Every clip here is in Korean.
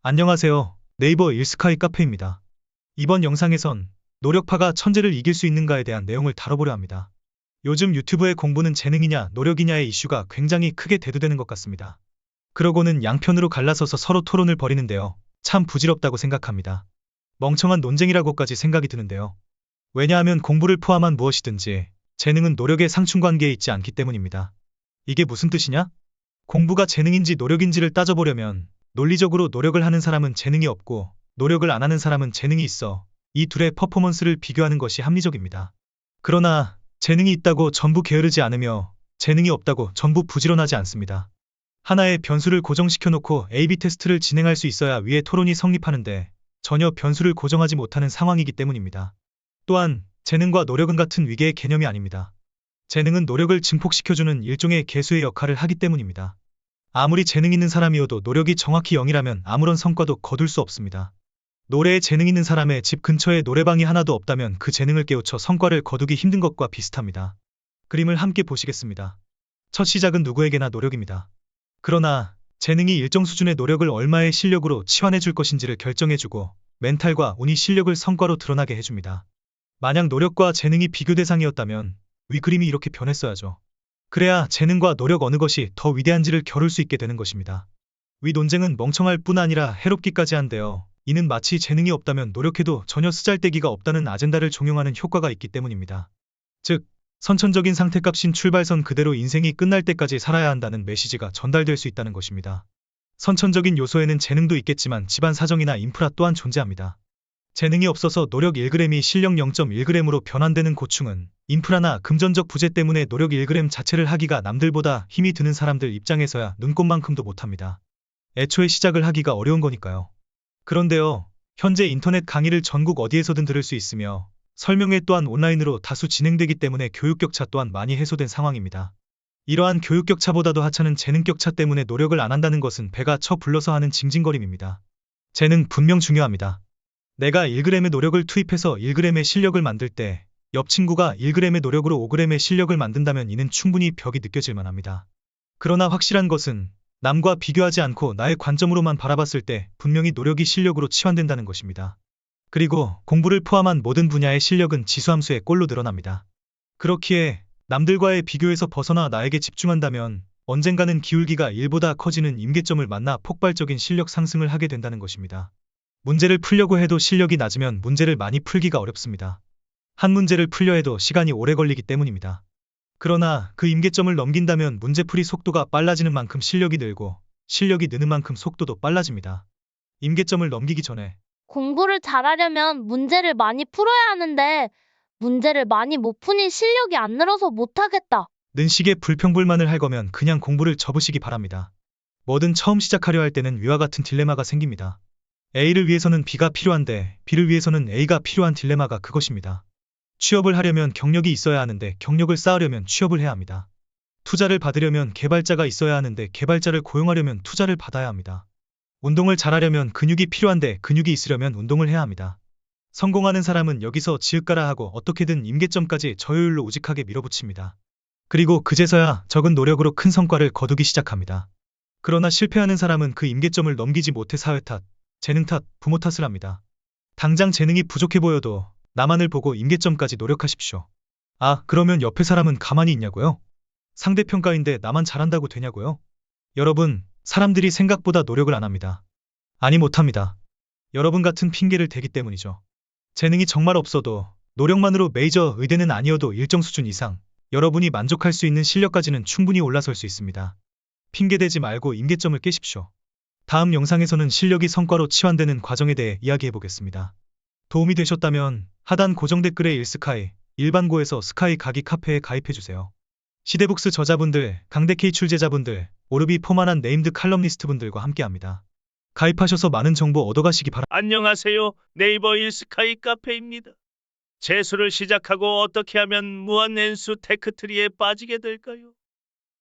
안녕하세요. 네이버 일스카이 카페입니다. 이번 영상에선 노력파가 천재를 이길 수 있는가에 대한 내용을 다뤄보려 합니다. 요즘 유튜브의 공부는 재능이냐 노력이냐의 이슈가 굉장히 크게 대두되는 것 같습니다. 그러고는 양편으로 갈라서서 서로 토론을 벌이는데요. 참 부질없다고 생각합니다. 멍청한 논쟁이라고까지 생각이 드는데요. 왜냐하면 공부를 포함한 무엇이든지 재능은 노력의 상충관계에 있지 않기 때문입니다. 이게 무슨 뜻이냐? 공부가 재능인지 노력인지를 따져보려면 논리적으로 노력을 하는 사람은 재능이 없고 노력을 안 하는 사람은 재능이 있어 이 둘의 퍼포먼스를 비교하는 것이 합리적입니다. 그러나 재능이 있다고 전부 게으르지 않으며 재능이 없다고 전부 부지런하지 않습니다. 하나의 변수를 고정시켜 놓고 A-B 테스트를 진행할 수 있어야 위의 토론이 성립하는데 전혀 변수를 고정하지 못하는 상황이기 때문입니다. 또한 재능과 노력은 같은 위계의 개념이 아닙니다. 재능은 노력을 증폭시켜주는 일종의 개수의 역할을 하기 때문입니다. 아무리 재능 있는 사람이어도 노력이 정확히 0이라면 아무런 성과도 거둘 수 없습니다. 노래에 재능 있는 사람의 집 근처에 노래방이 하나도 없다면 그 재능을 깨우쳐 성과를 거두기 힘든 것과 비슷합니다. 그림을 함께 보시겠습니다. 첫 시작은 누구에게나 노력입니다. 그러나 재능이 일정 수준의 노력을 얼마의 실력으로 치환해 줄 것인지를 결정해주고 멘탈과 운이 실력을 성과로 드러나게 해줍니다. 만약 노력과 재능이 비교 대상이었다면 위 그림이 이렇게 변했어야죠. 그래야 재능과 노력 어느 것이 더 위대한지를 겨룰 수 있게 되는 것입니다. 위 논쟁은 멍청할 뿐 아니라 해롭기까지 한데요. 이는 마치 재능이 없다면 노력해도 전혀 쓰잘데기가 없다는 아젠다를 종용하는 효과가 있기 때문입니다. 즉, 선천적인 상태값인 출발선 그대로 인생이 끝날 때까지 살아야 한다는 메시지가 전달될 수 있다는 것입니다. 선천적인 요소에는 재능도 있겠지만 집안 사정이나 인프라 또한 존재합니다. 재능이 없어서 노력 1g이 실력 0.1g으로 변환되는 고충은 인프라나 금전적 부재 때문에 노력 1g 자체를 하기가 남들보다 힘이 드는 사람들 입장에서야 눈꼽만큼도 못합니다. 애초에 시작을 하기가 어려운 거니까요. 그런데요, 현재 인터넷 강의를 전국 어디에서든 들을 수 있으며 설명회 또한 온라인으로 다수 진행되기 때문에 교육 격차 또한 많이 해소된 상황입니다. 이러한 교육 격차보다도 하찮은 재능 격차 때문에 노력을 안 한다는 것은 배가 쳐 불러서 하는 징징거림입니다. 재능 분명 중요합니다. 내가 1g의 노력을 투입해서 1g의 실력을 만들 때 옆 친구가 1g의 노력으로 5g의 실력을 만든다면 이는 충분히 벽이 느껴질 만합니다. 그러나 확실한 것은 남과 비교하지 않고 나의 관점으로만 바라봤을 때 분명히 노력이 실력으로 치환된다는 것입니다. 그리고 공부를 포함한 모든 분야의 실력은 지수함수의 꼴로 늘어납니다. 그렇기에 남들과의 비교에서 벗어나 나에게 집중한다면 언젠가는 기울기가 1보다 커지는 임계점을 만나 폭발적인 실력 상승을 하게 된다는 것입니다. 문제를 풀려고 해도 실력이 낮으면 문제를 많이 풀기가 어렵습니다. 한 문제를 풀려 해도 시간이 오래 걸리기 때문입니다. 그러나 그 임계점을 넘긴다면 문제풀이 속도가 빨라지는 만큼 실력이 늘고 실력이 느는 만큼 속도도 빨라집니다. 임계점을 넘기기 전에 공부를 잘하려면 문제를 많이 풀어야 하는데 문제를 많이 못 푸니 실력이 안 늘어서 못하겠다. 는 식의 불평불만을 할 거면 그냥 공부를 접으시기 바랍니다. 뭐든 처음 시작하려 할 때는 위와 같은 딜레마가 생깁니다. A를 위해서는 B가 필요한데 B를 위해서는 A가 필요한 딜레마가 그것입니다. 취업을 하려면 경력이 있어야 하는데 경력을 쌓으려면 취업을 해야 합니다. 투자를 받으려면 개발자가 있어야 하는데 개발자를 고용하려면 투자를 받아야 합니다. 운동을 잘하려면 근육이 필요한데 근육이 있으려면 운동을 해야 합니다. 성공하는 사람은 여기서 지읒가라 하고 어떻게든 임계점까지 저효율로 우직하게 밀어붙입니다. 그리고 그제서야 적은 노력으로 큰 성과를 거두기 시작합니다. 그러나 실패하는 사람은 그 임계점을 넘기지 못해 사회 탓, 재능 탓, 부모 탓을 합니다. 당장 재능이 부족해 보여도 나만을 보고 임계점까지 노력하십시오. 아, 그러면 옆에 사람은 가만히 있냐고요? 상대평가인데 나만 잘한다고 되냐고요? 여러분, 사람들이 생각보다 노력을 안 합니다. 아니 못합니다. 여러분 같은 핑계를 대기 때문이죠. 재능이 정말 없어도 노력만으로 메이저 의대는 아니어도 일정 수준 이상 여러분이 만족할 수 있는 실력까지는 충분히 올라설 수 있습니다. 핑계대지 말고 임계점을 깨십시오. 다음 영상에서는 실력이 성과로 치환되는 과정에 대해 이야기해 보겠습니다. 도움이 되셨다면 하단 고정 댓글에 일스카이, 일반고에서 스카이 가기 카페에 가입해 주세요. 시대북스 저자분들, 강대케이 출제자분들, 오르비 포만한 네임드 칼럼니스트분들과 함께합니다. 가입하셔서 많은 정보 얻어가시기 바랍니다. 안녕하세요. 네이버 일스카이 카페입니다. 재수를 시작하고 어떻게 하면 무한 N수 테크트리에 빠지게 될까요?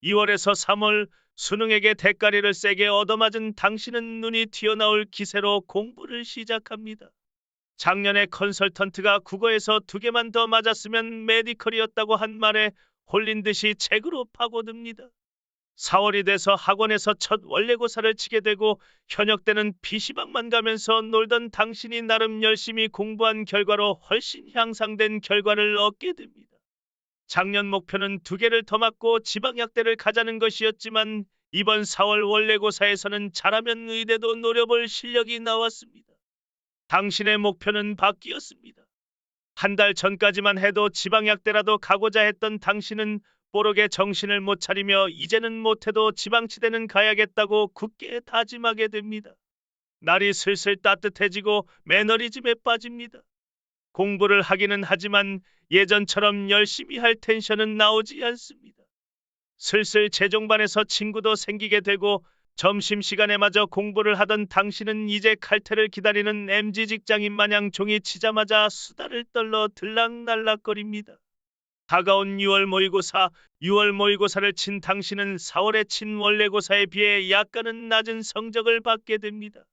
2월에서 3월 수능에게 대가리를 세게 얻어맞은 당신은 눈이 튀어나올 기세로 공부를 시작합니다. 작년에 컨설턴트가 국어에서 두 개만 더 맞았으면 메디컬이었다고 한 말에 홀린 듯이 책으로 파고듭니다. 4월이 돼서 학원에서 첫 원래고사를 치게 되고 현역 때는 PC방만 가면서 놀던 당신이 나름 열심히 공부한 결과로 훨씬 향상된 결과를 얻게 됩니다. 작년 목표는 두 개를 더 맞고 지방약대를 가자는 것이었지만 이번 4월 원래고사에서는 잘하면 의대도 노려볼 실력이 나왔습니다. 당신의 목표는 바뀌었습니다. 한 달 전까지만 해도 지방약대라도 가고자 했던 당신은 뽀록에 정신을 못 차리며 이제는 못해도 지방치대는 가야겠다고 굳게 다짐하게 됩니다. 날이 슬슬 따뜻해지고 매너리즘에 빠집니다. 공부를 하기는 하지만 예전처럼 열심히 할 텐션은 나오지 않습니다. 슬슬 재종반에서 친구도 생기게 되고 점심시간에마저 공부를 하던 당신은 이제 칼퇴를 기다리는 MZ 직장인 마냥 종이 치자마자 수다를 떨러 들락날락거립니다. 다가온 6월 모의고사, 6월 모의고사를 친 당신은 4월에 친 원래고사에 비해 약간은 낮은 성적을 받게 됩니다.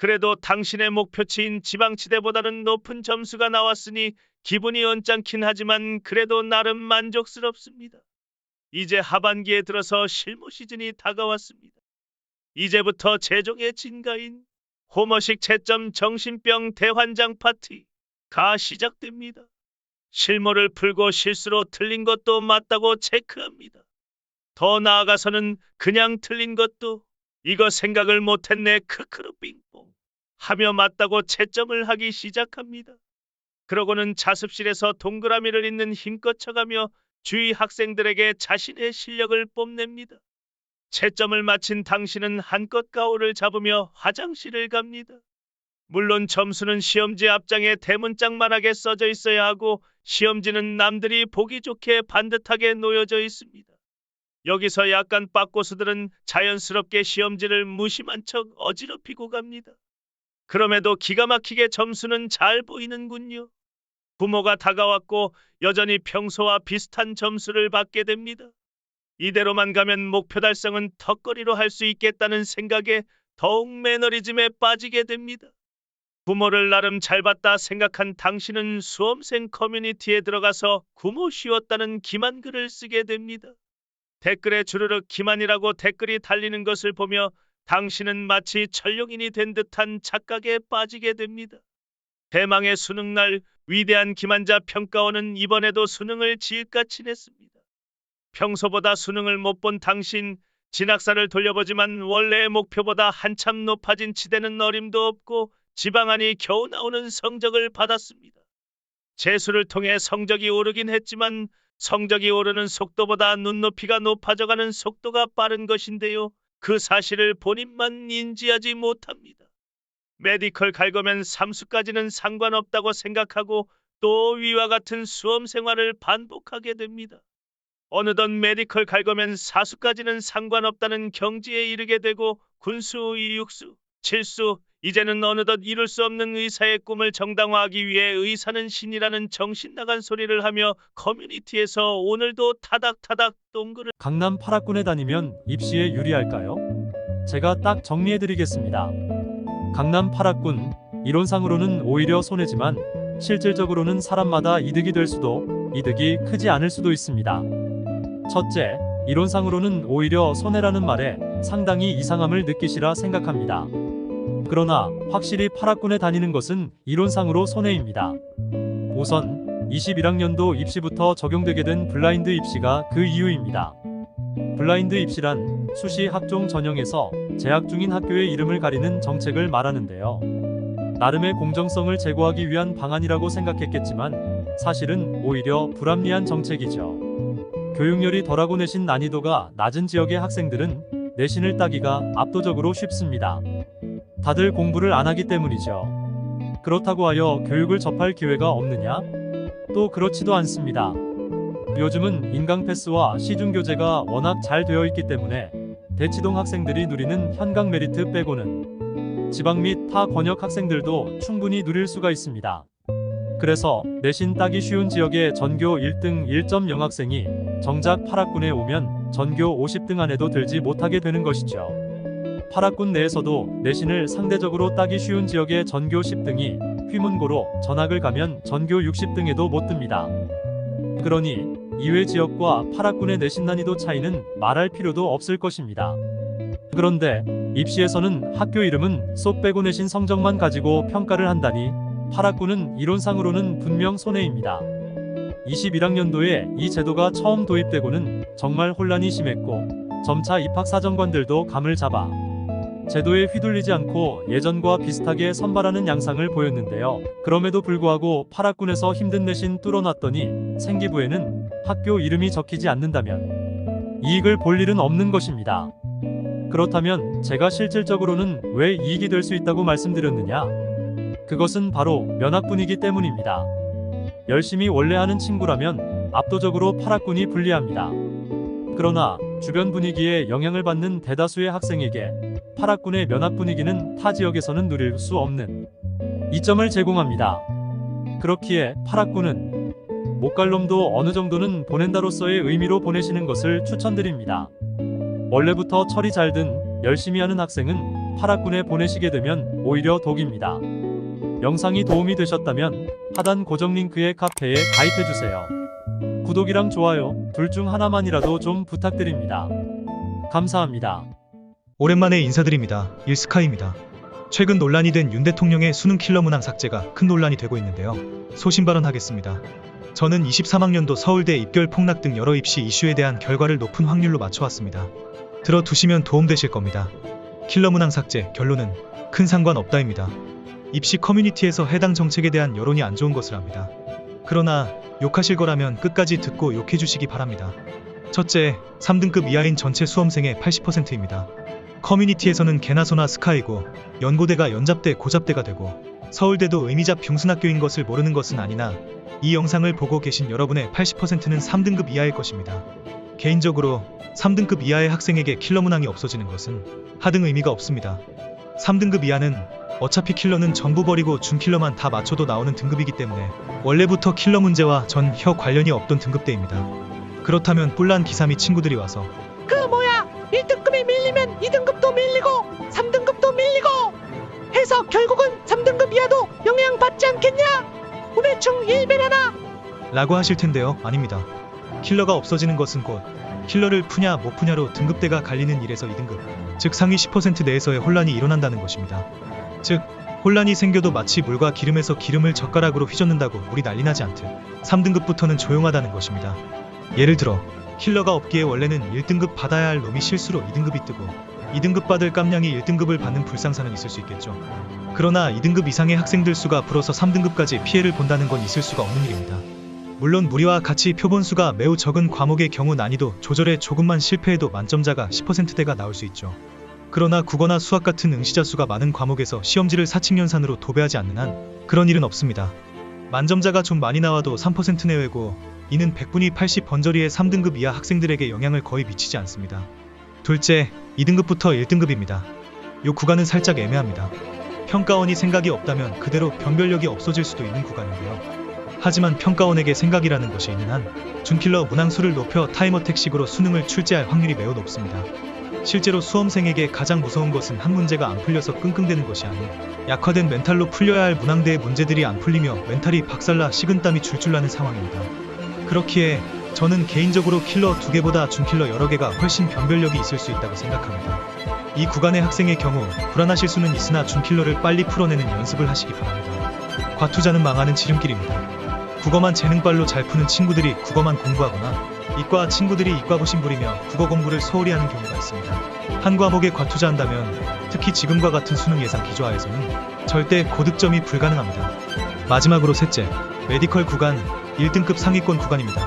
그래도 당신의 목표치인 지방치대보다는 높은 점수가 나왔으니 기분이 언짢긴 하지만 그래도 나름 만족스럽습니다. 이제 하반기에 들어서 실무 시즌이 다가왔습니다. 이제부터 재종의 진가인 호머식 채점 정신병 대환장 파티가 시작됩니다. 실무를 풀고 실수로 틀린 것도 맞다고 체크합니다. 더 나아가서는 그냥 틀린 것도 이거 생각을 못했네 크크르 빙봉 하며 맞다고 채점을 하기 시작합니다. 그러고는 자습실에서 동그라미를 있는 힘껏 쳐가며 주위 학생들에게 자신의 실력을 뽐냅니다. 채점을 마친 당신은 한껏 가오를 잡으며 화장실을 갑니다. 물론 점수는 시험지 앞장에 대문짝만하게 써져 있어야 하고 시험지는 남들이 보기 좋게 반듯하게 놓여져 있습니다. 여기서 약간 빡고수들은 자연스럽게 시험지를 무심한 척 어지럽히고 갑니다. 그럼에도 기가 막히게 점수는 잘 보이는군요. 부모가 다가왔고 여전히 평소와 비슷한 점수를 받게 됩니다. 이대로만 가면 목표 달성은 턱걸이로 할 수 있겠다는 생각에 더욱 매너리즘에 빠지게 됩니다. 부모를 나름 잘 봤다 생각한 당신은 수험생 커뮤니티에 들어가서 구모 쉬웠다는 기만 글을 쓰게 됩니다. 댓글에 주르륵 기만이라고 댓글이 달리는 것을 보며 당신은 마치 천룡인이 된 듯한 착각에 빠지게 됩니다. 대망의 수능날 위대한 기만자 평가원은 이번에도 수능을 지읒같이 냈습니다. 평소보다 수능을 못 본 당신 진학사를 돌려보지만 원래의 목표보다 한참 높아진 치대는 어림도 없고 지방안이 겨우 나오는 성적을 받았습니다. 재수를 통해 성적이 오르긴 했지만 성적이 오르는 속도보다 눈높이가 높아져가는 속도가 빠른 것인데요. 그 사실을 본인만 인지하지 못합니다. 메디컬 갈거면 삼수까지는 상관없다고 생각하고 또 위와 같은 수험 생활을 반복하게 됩니다. 어느덧 메디컬 갈거면 사수까지는 상관없다는 경지에 이르게 되고 군수, 이육수, 칠수, 이제는 어느덧 이룰 수 없는 의사의 꿈을 정당화하기 위해 의사는 신이라는 정신 나간 소리를 하며 커뮤니티에서 오늘도 타닥타닥 동글을 강남 8학군에 다니면 입시에 유리할까요? 제가 딱 정리해드리겠습니다. 강남 8학군, 이론상으로는 오히려 손해지만 실질적으로는 사람마다 이득이 될 수도 이득이 크지 않을 수도 있습니다. 첫째, 이론상으로는 오히려 손해라는 말에 상당히 이상함을 느끼시라 생각합니다. 그러나 확실히 8학군에 다니는 것은 이론상으로 손해입니다. 우선 21학년도 입시부터 적용되게 된 블라인드 입시가 그 이유입니다. 블라인드 입시란 수시 학종 전형에서 재학 중인 교의 이름을 가리는 정책을 말하는데요. 나름의 공정성을 제고하기 위한 방안이라고 생각했겠지만 사실은 오히려 불합리한 정책이죠. 교육열이 덜하고 내신 난이도가 낮은 지역의 학생들은 내신을 따기가 압도적으로 쉽습니다. 다들 공부를 안 하기 때문이죠. 그렇다고 하여 교육을 접할 기회가 없느냐? 또 그렇지도 않습니다. 요즘은 인강 패스와 시중 교재가 워낙 잘 되어 있기 때문에 대치동 학생들이 누리는 현강 메리트 빼고는 지방 및 타 권역 학생들도 충분히 누릴 수가 있습니다. 그래서 내신 따기 쉬운 지역의 전교 1등 1.0 학생이 정작 8학군에 오면 전교 50등 안에도 들지 못하게 되는 것이죠. 8학군 내에서도 내신을 상대적으로 따기 쉬운 지역의 전교 10등이 휘문고로 전학을 가면 전교 60등에도 못 듭니다. 그러니 이외 지역과 파락군의 내신 난이도 차이는 말할 필요도 없을 것입니다. 그런데 입시에서는 학교 이름은 쏙 빼고 내신 성적만 가지고 평가를 한다니 파락군은 이론상으로는 분명 손해입니다. 21학년도에 이 제도가 처음 도입되고는 정말 혼란이 심했고 점차 입학사정관들도 감을 잡아 제도에 휘둘리지 않고 예전과 비슷하게 선발하는 양상을 보였는데요. 그럼에도 불구하고 파락군에서 힘든 내신 뚫어놨더니 생기부에는 학교 이름이 적히지 않는다면 이익을 볼 일은 없는 것입니다. 그렇다면 제가 실질적으로는 왜 이익이 될 수 있다고 말씀드렸느냐? 그것은 바로 면학 분위기 때문입니다. 열심히 원래 하는 친구라면 압도적으로 파락군이 불리합니다. 그러나 주변 분위기에 영향을 받는 대다수의 학생에게 파락군의 면학 분위기는 타 지역에서는 누릴 수 없는 이점을 제공합니다. 그렇기에 파락군은 못 갈 놈도 어느 정도는 보낸다로서의 의미로 보내시는 것을 추천드립니다. 원래부터 철이 잘 든 열심히 하는 학생은 파락군에 보내시게 되면 오히려 독입니다. 영상이 도움이 되셨다면 하단 고정 링크의 카페에 가입해주세요. 구독이랑 좋아요 둘 중 하나만이라도 좀 부탁드립니다. 감사합니다. 오랜만에 인사드립니다. 일스카이입니다. 최근 논란이 된 윤 대통령의 수능 킬러 문항 삭제가 큰 논란이 되고 있는데요. 소신 발언하겠습니다. 저는 23학년도 서울대 입결 폭락 등 여러 입시 이슈에 대한 결과를 높은 확률로 맞춰왔습니다. 들어두시면 도움되실 겁니다. 킬러 문항 삭제 결론은 큰 상관 없다입니다. 입시 커뮤니티에서 해당 정책에 대한 여론이 안 좋은 것을 압니다. 그러나 욕하실 거라면 끝까지 듣고 욕해 주시기 바랍니다. 첫째, 3등급 이하인 전체 수험생의 80%입니다. 커뮤니티에서는 개나 소나 스카이고 연고대가 연잡대 고잡대가 되고 서울대도 의미잡 병순학교인 것을 모르는 것은 아니나 이 영상을 보고 계신 여러분의 80%는 3등급 이하일 것입니다. 개인적으로 3등급 이하의 학생에게 킬러 문항이 없어지는 것은 하등 의미가 없습니다. 3등급 이하는 어차피 킬러는 전부 버리고 준킬러만 다 맞춰도 나오는 등급이기 때문에 원래부터 킬러 문제와 전혀 관련이 없던 등급대입니다. 그렇다면 뿔난 기사미 친구들이 와서 그 뭐야 1등급이 밀리면 2등급도 밀리고 3등급도 밀리고 해서 결국은 3등급 이하도 영향받지 않겠냐? 우매충 1배라나 라고 하실 텐데요. 아닙니다. 킬러가 없어지는 것은 곧 킬러를 푸냐 못 푸냐로 등급대가 갈리는 1에서 2등급, 즉 상위 10% 내에서의 혼란이 일어난다는 것입니다. 즉 혼란이 생겨도 마치 물과 기름에서 기름을 젓가락으로 휘젓는다고 물이 난리 나지 않듯 3등급부터는 조용하다는 것입니다. 예를 들어 킬러가 없기에 원래는 1등급 받아야 할 놈이 실수로 2등급이 뜨고 2등급 받을 깜냥이 1등급을 받는 불상사는 있을 수 있겠죠. 그러나 2등급 이상의 학생들 수가 불어서 3등급까지 피해를 본다는 건 있을 수가 없는 일입니다. 물론 무리와 같이 표본수가 매우 적은 과목의 경우 난이도 조절에 조금만 실패해도 만점자가 10%대가 나올 수 있죠. 그러나 국어나 수학 같은 응시자 수가 많은 과목에서 시험지를 사칙연산으로 도배하지 않는 한 그런 일은 없습니다. 만점자가 좀 많이 나와도 3% 내외고 이는 100분이 80 번저리의 3등급 이하 학생들에게 영향을 거의 미치지 않습니다. 둘째, 2등급부터 1등급입니다. 요 구간은 살짝 애매합니다. 평가원이 생각이 없다면 그대로 변별력이 없어질 수도 있는 구간인데요. 하지만 평가원에게 생각이라는 것이 있는 한 준킬러 문항수를 높여 타임어택식으로 수능을 출제할 확률이 매우 높습니다. 실제로 수험생에게 가장 무서운 것은 한 문제가 안 풀려서 끙끙대는 것이 아닌 약화된 멘탈로 풀려야 할 문항대의 문제들이 안 풀리며 멘탈이 박살나 식은땀이 줄줄 나는 상황입니다. 그렇기에 저는 개인적으로 킬러 두 개보다 준킬러 여러 개가 훨씬 변별력이 있을 수 있다고 생각합니다. 이 구간의 학생의 경우 불안하실 수는 있으나 준킬러를 빨리 풀어내는 연습을 하시기 바랍니다. 과투자는 망하는 지름길입니다. 국어만 재능발로 잘 푸는 친구들이 국어만 공부하거나 이과 친구들이 이과부심 부리며 국어 공부를 소홀히 하는 경우가 있습니다. 한 과목에 과투자한다면 특히 지금과 같은 수능 예상 기조하에서는 절대 고득점이 불가능합니다. 마지막으로 셋째, 메디컬 구간 1등급 상위권 구간입니다.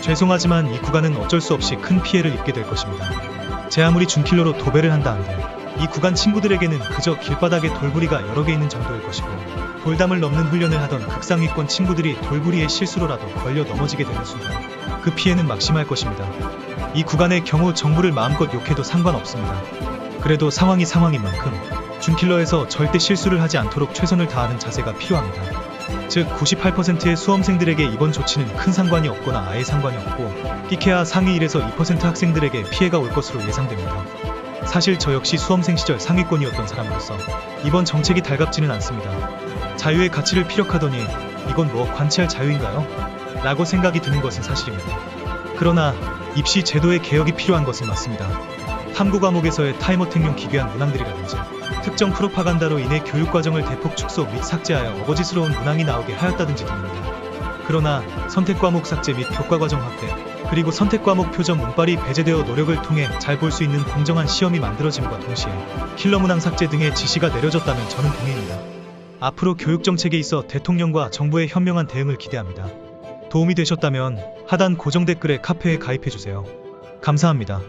죄송하지만 이 구간은 어쩔 수 없이 큰 피해를 입게 될 것입니다. 제 아무리 준킬러로 도배를 한다 한들 이 구간 친구들에게는 그저 길바닥에 돌부리가 여러 개 있는 정도일 것이고 돌담을 넘는 훈련을 하던 극상위권 친구들이 돌부리의 실수로라도 걸려 넘어지게 되는 순간 그 피해는 막심할 것입니다. 이 구간의 경우 정부를 마음껏 욕해도 상관없습니다. 그래도 상황이 상황인 만큼 준킬러에서 절대 실수를 하지 않도록 최선을 다하는 자세가 필요합니다. 즉 98%의 수험생들에게 이번 조치는 큰 상관이 없거나 아예 상관이 없고 끼케야 상위 1에서 2% 학생들에게 피해가 올 것으로 예상됩니다. 사실 저 역시 수험생 시절 상위권이었던 사람으로서 이번 정책이 달갑지는 않습니다. 자유의 가치를 피력하더니 이건 뭐 관치할 자유인가요? 라고 생각이 드는 것은 사실입니다. 그러나 입시 제도의 개혁이 필요한 것은 맞습니다. 탐구 과목에서의 타이머택용 기괴한 문항들이라든지 특정 프로파간다로 인해 교육 과정을 대폭 축소 및 삭제하여 어거지스러운 문항이 나오게 하였다든지 등입니다. 그러나 선택 과목 삭제 및 교과 과정 확대, 그리고 선택 과목 표점 문빨이 배제되어 노력을 통해 잘 볼 수 있는 공정한 시험이 만들어짐과 동시에 킬러 문항 삭제 등의 지시가 내려졌다면 저는 동의입니다. 앞으로 교육 정책에 있어 대통령과 정부의 현명한 대응을 기대합니다. 도움이 되셨다면 하단 고정 댓글에 카페에 가입해 주세요. 감사합니다.